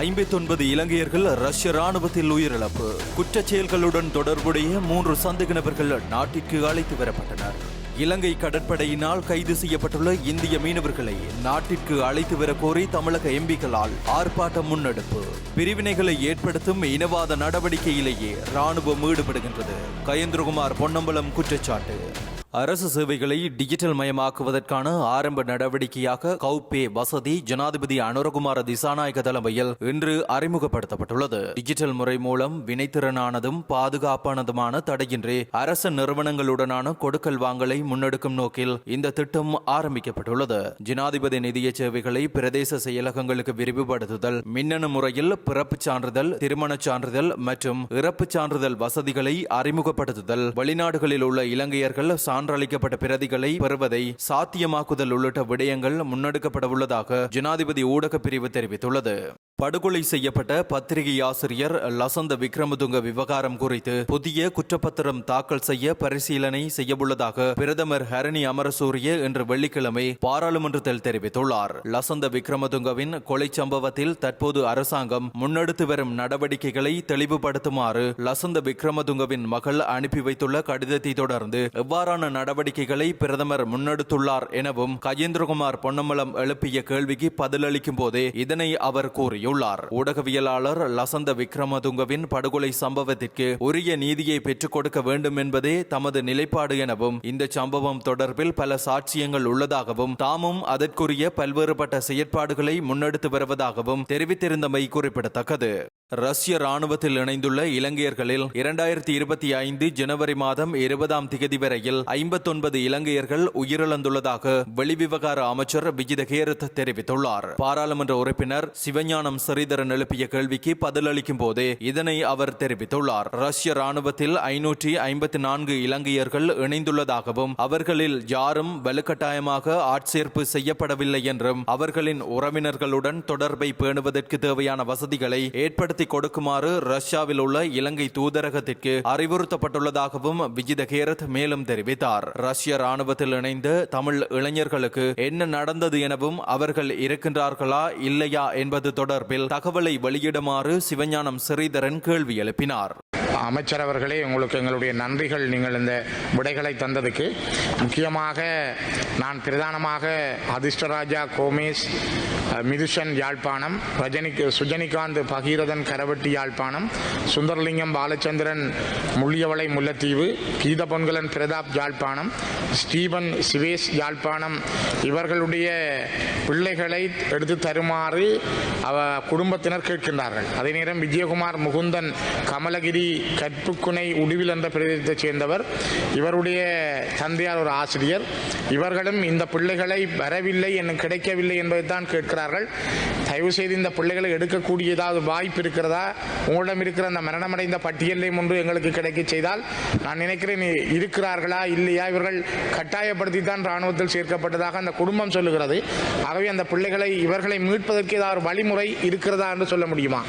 ஐம்பத்தொன்பது இலங்கையர்கள் ரஷ்ய ராணுவத்தில் உயிரிழப்பு. குற்றச் செயல்களுடன் தொடர்புடைய மூன்று சந்தேக நபர்கள் நாட்டிற்கு அழைத்து வரப்பட்டனர். இலங்கை கடற்படையினால் கைது செய்யப்பட்டுள்ள இந்திய மீனவர்களை நாட்டிற்கு அழைத்து வர கோரி தமிழக எம்பிக்களால் ஆர்ப்பாட்டம் முன்னெடுப்பு. பிரிவினைகளை ஏற்படுத்தும் இனவாத நடவடிக்கையிலேயே ராணுவம் ஈடுபடுகின்றது. கயேந்திரகுமார் பொன்னம்பலம் குற்றச்சாட்டு. அரசு சேவைகளை டிஜிட்டல் மயமாக்குவதற்கான ஆரம்ப நடவடிக்கையாக கௌபே வசதி ஜனாதிபதி அனுரகுமார திசாநாயக தலைமையில் இன்று அறிமுகப்படுத்தப்பட்டுள்ளது. டிஜிட்டல் முறை மூலம் வினைத்திறனானதும் பாதுகாப்பானதுமான தடையின்றி அரசு நிறுவனங்களுடனான கொடுக்கல் வாங்கலை முன்னெடுக்கும் நோக்கில் இந்த திட்டம் ஆரம்பிக்கப்பட்டுள்ளது. ஜனாதிபதி நிதிய சேவைகளை பிரதேச செயலகங்களுக்கு விரிவுபடுத்துதல் மின்னணு முறையில் பிறப்பு சான்றிதழ் திருமணச் சான்றிதழ் மற்றும் இறப்பு சான்றிதழ் வசதிகளை அறிமுகப்படுத்துதல் வெளிநாடுகளில் உள்ள இலங்கையர்கள் சான்றளிக்கப்பட்ட பிரதிகளை பெறுவதை சாத்தியமாக்குதல் உள்ளிட்ட விடயங்கள் முன்னெடுக்கப்பட உள்ளதாக ஜனாதிபதி ஊடக பிரிவு தெரிவித்துள்ளது. படுகொலை செய்யப்பட்ட பத்திரிகை ஆசிரியர் லசந்த விக்ரமதுங்க விவகாரம் குறித்து புதிய குற்றப்பத்திரம் தாக்கல் செய்ய பரிசீலனை செய்யவுள்ளதாக பிரதமர் ஹரணி அமரசூரிய இன்று வெள்ளிக்கிழமை பாராளுமன்றத்தில் தெரிவித்துள்ளார். லசந்த விக்ரமதுங்கவின் கொலை சம்பவத்தில் தற்போது அரசாங்கம் முன்னெடுத்து வரும் நடவடிக்கைகளை தெளிவுபடுத்துமாறு லசந்த விக்ரமதுங்கவின் மகள் அனுப்பி வைத்துள்ள கடிதத்தை தொடர்ந்து எவ்வாறான நடவடிக்கைகளை பிரதமர் முன்னெடுத்துள்ளார் எனவும் கஜேந்திரகுமார் பொன்னம்பலம் எழுப்பிய கேள்விக்கு பதிலளிக்கும் போதே இதனை அவர் கூறியுள்ளார். ஊடகவியலாளர் லசந்த விக்ரமதுங்கவின் படுகொலை சம்பவத்திற்கு உரிய நீதியை பெற்றுக் கொடுக்க வேண்டும் என்பதே தமது நிலைப்பாடு எனவும் இந்த சம்பவம் தொடர்பில் பல சாட்சியங்கள் உள்ளதாகவும் தாமும் அதற்குரிய பல்வேறுபட்ட செயற்பாடுகளை முன்னெடுத்து வருவதாகவும் தெரிவித்திருந்தமை குறிப்பிடத்தக்கது. ரஷ்ய ராணுவத்தில் இணைந்துள்ள இலங்கையர்களில் இரண்டாயிரத்தி இருபத்தி ஐந்து ஜனவரி மாதம் இருபதாம் திகதி வரையில் ஐம்பத்தொன்பது இலங்கையர்கள் உயிரிழந்துள்ளதாக வெளிவிவகார அமைச்சர் விஜித கேரத் தெரிவித்துள்ளார். பாராளுமன்ற உறுப்பினர் சிவஞானம் ஸ்ரீதரன் எழுப்பிய கேள்விக்கு பதிலளிக்கும் போதே இதனை அவர் தெரிவித்துள்ளார். ரஷ்ய ராணுவத்தில் ஐநூற்றி ஐம்பத்தி நான்கு இலங்கையர்கள் இணைந்துள்ளதாகவும் அவர்களில் யாரும் வலுக்கட்டாயமாக ஆட்சேர்ப்பு செய்யப்படவில்லை என்றும் அவர்களின் உறவினர்களுடன் தொடர்பை பேணுவதற்கு தேவையான வசதிகளை ஏற்படுத்த கொடுக்குமாறு ரஷ்யாவில் உள்ள இலங்கை தூதரகத்திற்கு அறிவுறுத்தப்பட்டுள்ளதாகவும் விஜித கேரத் மேலும் தெரிவித்தார். ரஷ்ய ராணுவத்தில் இணைந்த தமிழ் இளைஞர்களுக்கு என்ன நடந்தது எனவும் அவர்கள் இருக்கின்றார்களா இல்லையா என்பது தொடர்பில் தகவலை வெளியிடுமாறு சிவஞானம் ஸ்ரீதரன் கேள்வி எழுப்பினார். அமைச்சர் அவர்களே உங்களுக்கு எங்களுடைய நன்றிகள். நீங்கள் இந்த விடைகளை தந்ததுக்கு. முக்கியமாக நான் பிரதானமாக அதிர்ஷ்டராஜா கோமேஷ் மிதுஷன் யாழ்ப்பாணம் ரஜினி சுஜனிகாந்த் பகீரதன் கரவட்டி யாழ்ப்பாணம் சுந்தரலிங்கம் பாலச்சந்திரன் முள்ளியவளை முல்லைத்தீவு கீத பொன்கலன் பிரதாப் யாழ்ப்பாணம் ஸ்டீபன் சிவேஷ் யாழ்ப்பாணம். இவர்களுடைய பிள்ளைகளை எடுத்து தருமாறு அவ குடும்பத்தினர் கேட்கின்றார்கள். அதே நேரம் விஜயகுமார் முகுந்தன் கமலகிரி கற்புக்குனை உடுவில் என்ற பிரதேசத்தைச் சேர்ந்தவர். இவருடைய தந்தையார் ஒரு ஆசிரியர். இவர்களும் இந்த பிள்ளைகளை வரவில்லை என்னும் கிடைக்கவில்லை என்பதைத்தான் கேட்கிறார்கள். தயவு செய்து இந்த பிள்ளைகளை எடுக்கக்கூடிய ஏதாவது வாய்ப்பு இருக்கிறதா? உங்களிடம் இருக்கிற அந்த மரணமடைந்த பட்டியலையும் ஒன்று எங்களுக்கு கிடைக்க செய்தால் நான் நினைக்கிறேன் இருக்கிறார்களா இல்லையா? இவர்கள் கட்டாயப்படுத்தி தான் ராணுவத்தில் சேர்க்கப்பட்டதாக அந்த குடும்பம் சொல்லுகிறது. ஆகவே அந்த பிள்ளைகளை இவர்களை மீட்பதற்கு ஏதாவது ஒரு வழிமுறை இருக்கிறதா என்று சொல்ல முடியுமா?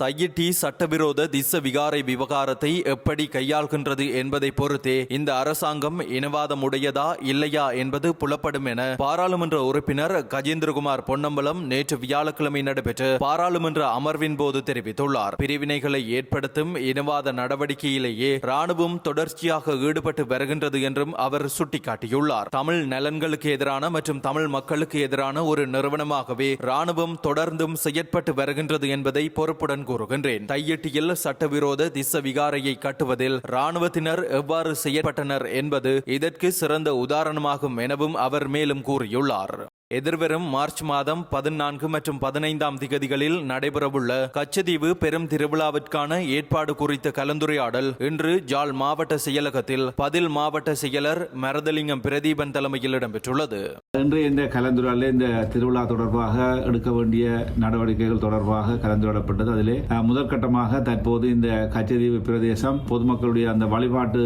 தையிட்டி சட்டவிரோத திச விகாரை விவகாரத்தை எப்படி கையாள்கின்றது என்பதை பொறுத்தே இந்த அரசாங்கம் இனவாதம் உடையதா இல்லையா என்பது புலப்படும் என பாராளுமன்ற உறுப்பினர் கஜேந்திரகுமார் பொன்னம்பலம் நேற்று வியாழக்கிழமை நடைபெற்ற பாராளுமன்ற அமர்வின் போது தெரிவித்துள்ளார். பிரிவினைகளை ஏற்படுத்தும் இனவாத நடவடிக்கையிலேயே ராணுவம் தொடர்ச்சியாக ஈடுபட்டு வருகின்றது என்றும் அவர் சுட்டிக்காட்டியுள்ளார். தமிழ் நலன்களுக்கு எதிரான மற்றும் தமிழ் மக்களுக்கு எதிரான ஒரு நிறுவனமாகவே ராணுவம் தொடர்ந்தும் செயற்பட்டு வருகின்றது என்பதை பொறுப்புடன் கூறுகின்றேன். தையெட்டியில் சட்டவிரோத திச விகாரையை கட்டுவதில் ராணுவத்தினர் எவ்வாறு செயற்பட்டனர் என்பது இதற்கு சிறந்த உதாரணமாகும் எனவும் அவர் மேலும் கூறியுள்ளார். எதிர்வரும் மார்ச் மாதம் பதினான்கு மற்றும் பதினைந்தாம் திகதிகளில் நடைபெறவுள்ள கச்சதீவு பெரும் திருவிழாவிற்கான ஏற்பாடு குறித்த கலந்துரையாடல் இன்று ஜாழ் மாவட்ட செயலகத்தில் பதில் மாவட்ட செயலர் மரதலிங்கம் பிரதீபன் தலைமையில் இடம்பெற்றுள்ளது. இன்று இந்த கலந்துரையாடலில் இந்த திருவிழா தொடர்பாக எடுக்க வேண்டிய நடவடிக்கைகள் தொடர்பாக கலந்துரையாடப்பட்டது. அதிலே முதற்கட்டமாக தற்போது இந்த கச்சதீவு பிரதேசம் பொதுமக்களுடைய அந்த வழிபாட்டு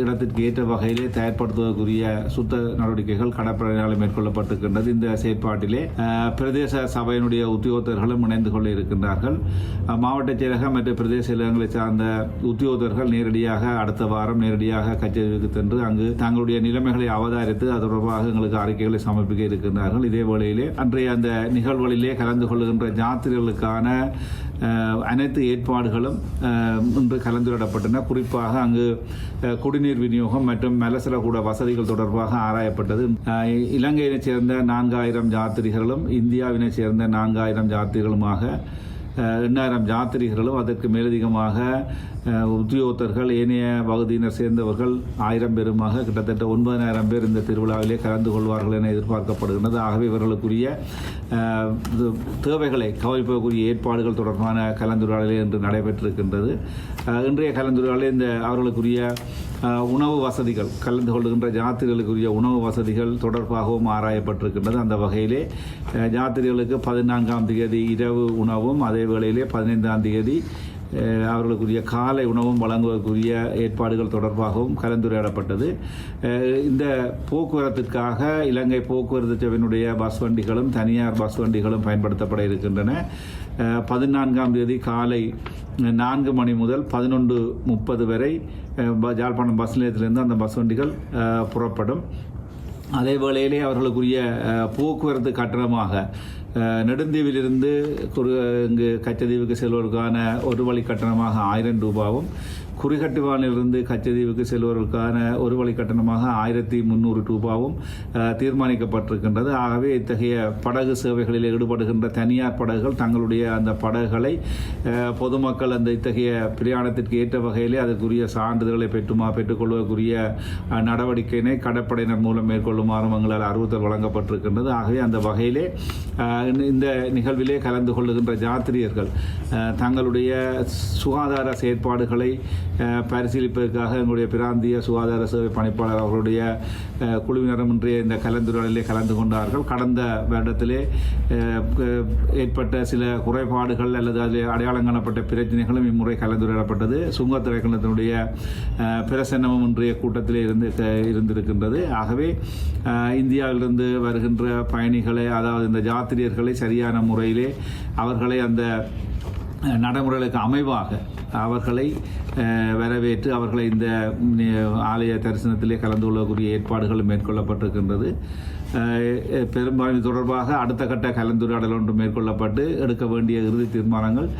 இடத்திற்கு ஏற்ற வகையிலே தயார்படுத்துவதற்குரிய சுத்த நடவடிக்கைகள் கடற்படையினால் மேற்கொள்ளப்பட்டிருக்கின்றது. இந்த இந்த செயற்பாட்டிலே பிரதேச சபையினுடைய உத்தியோகத்தர்களும் இணைந்து கொள்ள இருக்கின்றார்கள். மாவட்ட செயலகம் மற்றும் பிரதேச செயலகங்களை சார்ந்த உத்தியோகத்தர்கள் நேரடியாக அடுத்த வாரம் நேரடியாக கச்சேரிக்கு சென்று அங்கு தங்களுடைய நிலைமைகளை அவதாரித்து அது தொடர்பாக எங்களுக்கு அறிக்கைகளை சமர்ப்பிக்க இருக்கின்றார்கள். இதே வேளையிலே அன்றைய அந்த நிகழ்வுகளிலே கலந்து கொள்ளுகின்ற ஜாத்திரைகளுக்கான அனைத்து ஏற்பாடுகளும் இன்று கலந்துரையாடப்பட்டன. குறிப்பாக அங்கு குடிநீர் விநியோகம் மற்றும் மலசலகூட வசதிகள் தொடர்பாக ஆராயப்பட்டது. இலங்கையினைச் சேர்ந்த நான்காயிரம் யாத்திரிகர்களும் இந்தியாவினைச் சேர்ந்த நான்காயிரம் யாத்திரிகளுமாக எண்ணாயிரம் யாத்திரிகர்களும் அதற்கு மேலதிகமாக உத்தியோகத்தர்கள் ஏனைய பகுதியினர் சேர்ந்தவர்கள் ஆயிரம் பேருமாக கிட்டத்தட்ட ஒன்பதாயிரம் பேர் இந்த திருவிழாவிலே கலந்து கொள்வார்கள் என எதிர்பார்க்கப்படுகின்றது. ஆகவே இவர்களுக்குரிய தேவைகளை கவனிப்பதற்குரிய ஏற்பாடுகள் தொடர்பான கலந்துரையாடலே இன்று நடைபெற்றிருக்கின்றது. இன்றைய கலந்துரையாடலே இந்த அவர்களுக்குரிய உணவு வசதிகள் கலந்து கொள்கின்ற ஜாத்திரைகளுக்குரிய உணவு வசதிகள் தொடர்பாகவும் ஆராயப்பட்டிருக்கின்றது. அந்த வகையிலே ஜாத்திரிகளுக்கு ஜாத்திரைகளுக்கு பதினான்காம் தேதி இரவு உணவும் அதே வேளையிலே பதினைந்தாம் தேதி அவர்களுக்குரிய காலை உணவும் வழங்குவதற்குரிய ஏற்பாடுகள் தொடர்பாகவும் கலந்துரையாடப்பட்டது. இந்த போக்குவரத்திற்காக இலங்கை போக்குவரத்து சபையினுடைய பஸ் வண்டிகளும் தனியார் பஸ் வண்டிகளும் பயன்படுத்தப்பட இருக்கின்றன. பதினான்காம் தேதி காலை நான்கு மணி முதல் பதினொன்று முப்பது வரை யாழ்ப்பாணம் பஸ் நிலையத்திலிருந்து அந்த பஸ் வண்டிகள் புறப்படும். அதே வேளையிலே அவர்களுக்குரிய போக்குவரத்து கட்டணமாக நெடுந்தீவிலிருந்து குரு இங்கு கச்சதீவுக்கு செல்வதற்கான ஒரு வழி கட்டணமாக ஆயிரம் ரூபாவும் குறிகட்டுவானிலிருந்து கச்சதீவுக்கு செல்வதற்கான ஒரு வழி கட்டணமாக ஆயிரத்தி முந்நூறு ரூபாவும் தீர்மானிக்கப்பட்டிருக்கின்றது. ஆகவே இத்தகைய படகு சேவைகளில் ஈடுபடுகின்ற தனியார் படகுகள் தங்களுடைய அந்த படகுகளை பொதுமக்கள் அந்த இத்தகைய பிரயாணத்திற்கு ஏற்ற வகையிலே அதற்குரிய சான்றிதழ்களை பெற்றுமா பெற்றுக்கொள்வதற்குரிய நடவடிக்கையினை கடற்படையினர் மூலம் மேற்கொள்ளுமாறும் எங்களால் அறிவுறுத்தல் வழங்கப்பட்டிருக்கின்றது. ஆகவே அந்த வகையிலே இந்த- நிகழ்விலே கலந்து கொள்ளுகின்ற ஜாத்திரியர்கள் தங்களுடைய சுகாதார செயற்பாடுகளை பரிசீலிப்பதற்காக எங்களுடைய பிராந்திய சுகாதார சேவை பணிப்பாளர் அவர்களுடைய குழுவினரும் இன்றைய இந்த கலந்துரையாடலிலே கலந்து கொண்டார்கள். கடந்த வருடத்திலே ஏற்பட்ட சில குறைபாடுகள் அல்லது அதில் அடையாளம் காணப்பட்ட பிரச்சனைகளும் இம்முறை கலந்துரையாடப்பட்டது. சுங்கத்திரைக்கணத்தினுடைய பிரசன்னமும் இன்றைய கூட்டத்திலே இருந்து இருந்திருக்கின்றது. ஆகவே இந்தியாவிலிருந்து வருகின்ற பயணிகளை அதாவது இந்த ஜாத்திரியர்களை சரியான முறையிலே அவர்களை அந்த நடைமுறைகளுக்கு அமைவாக அவர்களை வரவேற்று அவர்களை இந்த ஆலய தரிசனத்திலே கலந்து கொள்ளக்கூடிய ஏற்பாடுகள் மேற்கொள்ளப்பட்டிருக்கின்றது. பெரும்பான்மை பெரும்பாலும் தொடர்பாக அடுத்த கட்ட கலந்துரையாடல் ஒன்று மேற்கொள்ளப்பட்டு எடுக்க வேண்டிய இறுதி தீர்மானங்கள்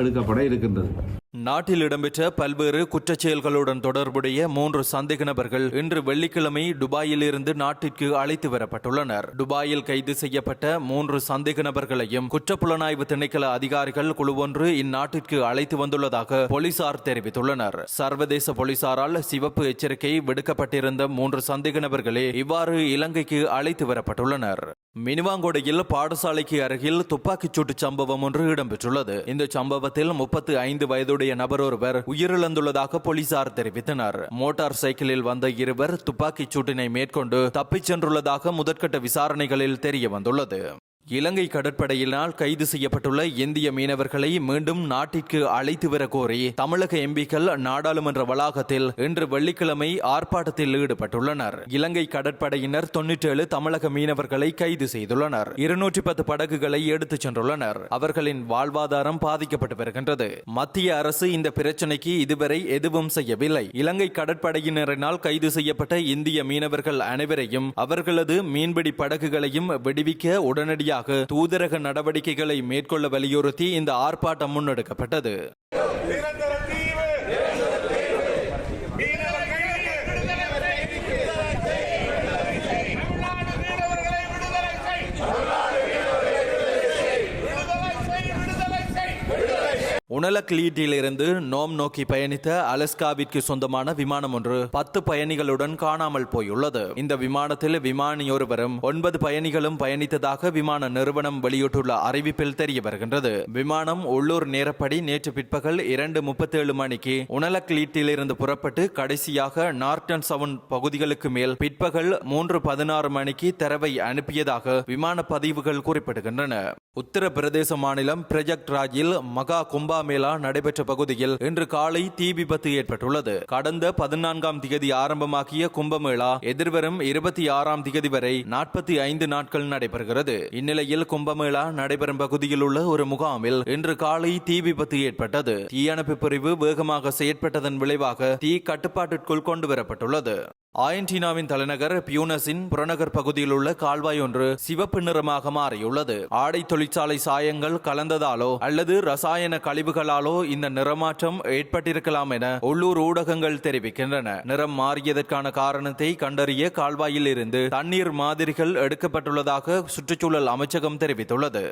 எடுக்கப்பட இருக்கின்றது. நாட்டில் இடம்பெற்ற பல்வேறு குற்றச் செயல்களுடன் தொடர்புடைய மூன்று சந்தேக நபர்கள் இன்று வெள்ளிக்கிழமை துபாயில் இருந்து நாட்டிற்கு அழைத்து வரப்பட்டுள்ளனர். துபாயில் கைது செய்யப்பட்ட மூன்று சந்தேக நபர்களையும் குற்றப்புலனாய்வு திணைக்கள அதிகாரிகள் குழுவொன்று இந்நாட்டிற்கு அழைத்து வந்துள்ளதாக போலீசார் தெரிவித்துள்ளனர். சர்வதேச போலீசாரால் சிவப்பு எச்சரிக்கை விடுக்கப்பட்டிருந்த மூன்று சந்தேக நபர்களே இவ்வாறு இலங்கைக்கு அழைத்து வரப்பட்டுள்ளனர். மினிவாங்கோடையில் பாடசாலைக்கு அருகில் துப்பாக்கிச்சூட்டு சம்பவம் ஒன்று இடம்பெற்றுள்ளது. இந்த சம்பவத்தில் முப்பத்து ஐந்து தொடர்புடைய நபர் ஒருவர் உயிரிழந்துள்ளதாக போலீசார் தெரிவித்தனர். மோட்டார் சைக்கிளில் வந்த இருவர் துப்பாக்கிச் சூட்டினை மேற்கொண்டு தப்பிச் சென்றுள்ளதாக முதற்கட்ட விசாரணைகளில் தெரிய வந்துள்ளது இலங்கை கடற்படையினால் கைது செய்யப்பட்டுள்ள இந்திய மீனவர்களை மீண்டும் நாட்டிற்கு அழைத்து வர கோரி தமிழக எம்பிக்கள் நாடாளுமன்ற வளாகத்தில் இன்று வெள்ளிக்கிழமை ஆர்ப்பாட்டத்தில் ஈடுபட்டுள்ளனர். இலங்கை கடற்படையினர் தொன்னூற்றேழு தமிழக மீனவர்களை கைது செய்துள்ளனர். இருநூற்றி பத்து படகுகளை எடுத்துச் சென்றுள்ளனர். அவர்களின் வாழ்வாதாரம் பாதிக்கப்பட்டு வருகின்றது. மத்திய அரசு இந்த பிரச்சனைக்கு இதுவரை எதுவும் செய்யவில்லை. இலங்கை கடற்படையினரினால் கைது செய்யப்பட்ட இந்திய மீனவர்கள் அனைவரையும் அவர்களது மீன்பிடி படகுகளையும் விடுவிக்க உடனடியாக தூதரக நடவடிக்கைகளை மேற்கொள்ள வலியுறுத்தி இந்த ஆர்ப்பாட்டம் முன்னெடுக்கப்பட்டது. உணலக்லீட்டிலிருந்து நோம் நோக்கி பயணித்த அலஸ்காவிற்கு சொந்தமான விமானம் ஒன்று பத்து பயணிகளுடன் காணாமல் போயுள்ளது. இந்த விமானத்தில் விமானியொருவரும் ஒன்பது பயணிகளும் பயணித்ததாக விமான நிறுவனம் வெளியிட்டுள்ள அறிவிப்பில் தெரிய வருகின்றது. விமானம் உள்ளூர் நேரப்படி நேற்று பிற்பகல் இரண்டு முப்பத்தேழு மணிக்கு உணலக்லீட்டிலிருந்து புறப்பட்டு கடைசியாக நார்டன் சவுன் பகுதிகளுக்கு மேல் பிற்பகல் மூன்று பதினாறு மணிக்கு தரவை அனுப்பியதாக விமான பதிவுகள் குறிப்பிடுகின்றன. உத்தரப்பிரதேச மாநிலம் பிரஜக்ராஜில் மகா கும்பா முகாமேலா நடைபெற்ற பகுதியில் இன்று காலை தீ விபத்து ஏற்பட்டுள்ளது. கடந்த பதினான்காம் திகதி ஆரம்பமாகிய கும்பமேளா எதிர்வரும் இருபத்தி ஆறாம் திகதி வரை நாற்பத்தி ஐந்து நாட்கள் நடைபெறுகிறது. இந்நிலையில் கும்பமேளா நடைபெறும் பகுதியில் உள்ள ஒரு முகாமில் இன்று காலை தீ விபத்து ஏற்பட்டது. தீயணைப்பு பிரிவு வேகமாக செயற்பட்டதன் விளைவாக தீ கட்டுப்பாட்டிற்குள் கொண்டு வரப்பட்டுள்ளது ஆயன்டீனாவின் தலைநகர் பியூனஸின் புறநகர் பகுதியில் உள்ள கால்வாய் ஒன்று சிவப்பு நிறமாக மாறியுள்ளது. ஆடை தொழிற்சாலை சாயங்கள் கலந்ததாலோ அல்லது ரசாயன கழிவுகளாலோ இந்த நிறமாற்றம் ஏற்பட்டிருக்கலாம் என உள்ளூர் ஊடகங்கள் தெரிவிக்கின்றன. நிறம் மாறியதற்கான காரணத்தை கண்டறிய கால்வாயில் இருந்து தண்ணீர் மாதிரிகள் எடுக்கப்பட்டுள்ளதாக சுற்றுச்சூழல் அமைச்சகம் தெரிவித்துள்ளது.